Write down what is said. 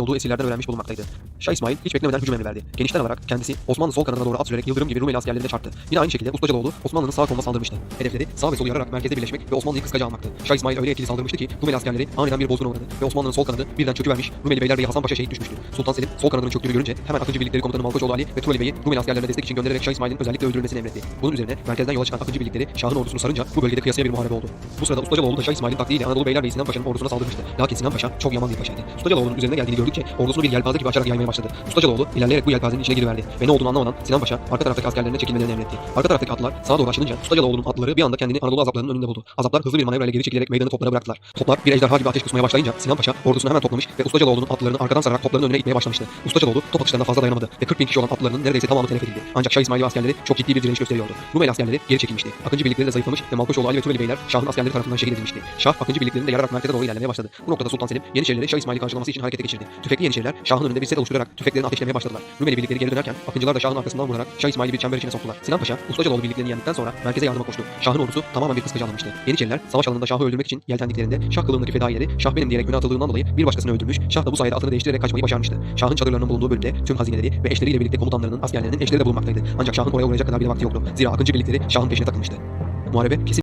olduğu esirlerden öğrenmiş bulunmaktaydı. Şah İsmail hiç beklemeden hücum emri verdi. Genişten alarak kendisi Osmanlı sol kanadına doğru at sürerek yıldırım gibi Rumeli askerlerine çarptı. Yine aynı şekilde Ustacıoğlu Osmanlı'nın sağ koluna saldırmıştı. Hedefleri sağ ve sol yararak merkeze birleşmek ve Osmanlı'yı kıskaca almaktı. Şah İsmail öyle etkili saldırmıştı ki Rumeli askerleri aniden bir bozguna uğradı ve Osmanlı'nın sol kanadı birden çöküvermiş. Rumeli beyler Bey Hasan Paşa şehit düşmüştü. Sultan Selim sol kanadının çöktüğünü görünce hemen Akıncı birlikleri komutanı Malkoçoğlu Ali ve Tureli Bey'i Rumeli askerlerine destek için göndererek Şah İsmail'in özellikle öldürülmesini emretti. Bunun üzerine merkezden yola çıkan Akıncı birlikleri Şah'ın ordusunu sarınca bu bölgede kıyasıya bir muharebe oldu. Bu sırada Ustacıoğlu da Şah İsmail'in taktiğiyle Anadolu Beylerbeyi Sinan Paşa'nın ordusuna saldırmıştı. Lakin Sinan Paşa çok yaman bir paşaydı. Ustacıoğlu'nun üzerine geldiğini gördükçe ordusunu bir yelpaze gibi açarak yaymaya başladı. Ustacıoğlu ilerleyerek bu yelpazenin içine giriverdi ve ne olduğunu anlamadan Sinan Paşa arka taraftaki askerlerine çekilmelerini emretti. Arka taraftaki atlılar sağa doğru açılınca Ustacıoğlu'nun atlıları bir anda kendini Anadolu azaplarının önünde buldu. Azaplar hızlı bir manevrayla geri çekilerek meydanı toplara bıraktılar. Toplar bir ejderha gibi ateş kusmaya başlayınca Sinan Paşa ordusunu hemen toplamış ve Ustacıoğlu'nun atlılarını arkadan sararak topların önüne itmeye başlamıştı. Ustacıoğlu top atışlarına fazla dayanamadı ve 40 bin kişi olan atlılarının neredeyse tamamı telef edildi. Ancak Şah İsmail askerleri çok ciddi bir direniş gösteriyordu. Rumeli askerleri geri çekilmişti. Akıncı birlikleri de zayıflamış ve Malkoçoğlu Ali ve Tümeli beyler Şah'ın askerleri tarafından şehit edilmişti. Şah Akıncı birliklerini de yararak merkeze doğru ilerlemeye başladı. Bu noktada Sultan Selim Yeniçerileri Şah İsmail'i karşılaması için harekete geçirdi. Tüfekli Yeniçeriler Şah'ın önünde bir set oluşturarak tüfeklerini ateşlemeye başladılar. Rumeli birlikleri geri dönerken Akıncılar da Şah'ın arkasından vurarak Şah İsmail'i bir çember içine soktular. Sinan Paşa Ustacıoğlu birliklerini yendikten sonra merkeze yardıma koştu. Şah'ın ordusu tamamen bir kıskacı alınmıştı. Yeniçeriler savaş alanında Şah'ı öldürmek için yeltendiklerinde Şah kılığındaki fedaileri Şah benim diyerek öne atıldığından dolayı bir başkasını öldürmüş. Şah da bu sayede atını değiştirerek kaçmayı başarmıştı. Şah'ın çadırlarının bulunduğu bölümde tüm hazineleri ve eşleriyle birlikte komutanlarının askerlerinin eşleri de bulunmaktaydı. Ancak Şah'ın oraya uğrayacak kadar bile vakti yoktu. Zira Akıncı birlikleri Şah'ın peşine takılmıştı. Muharebe kesin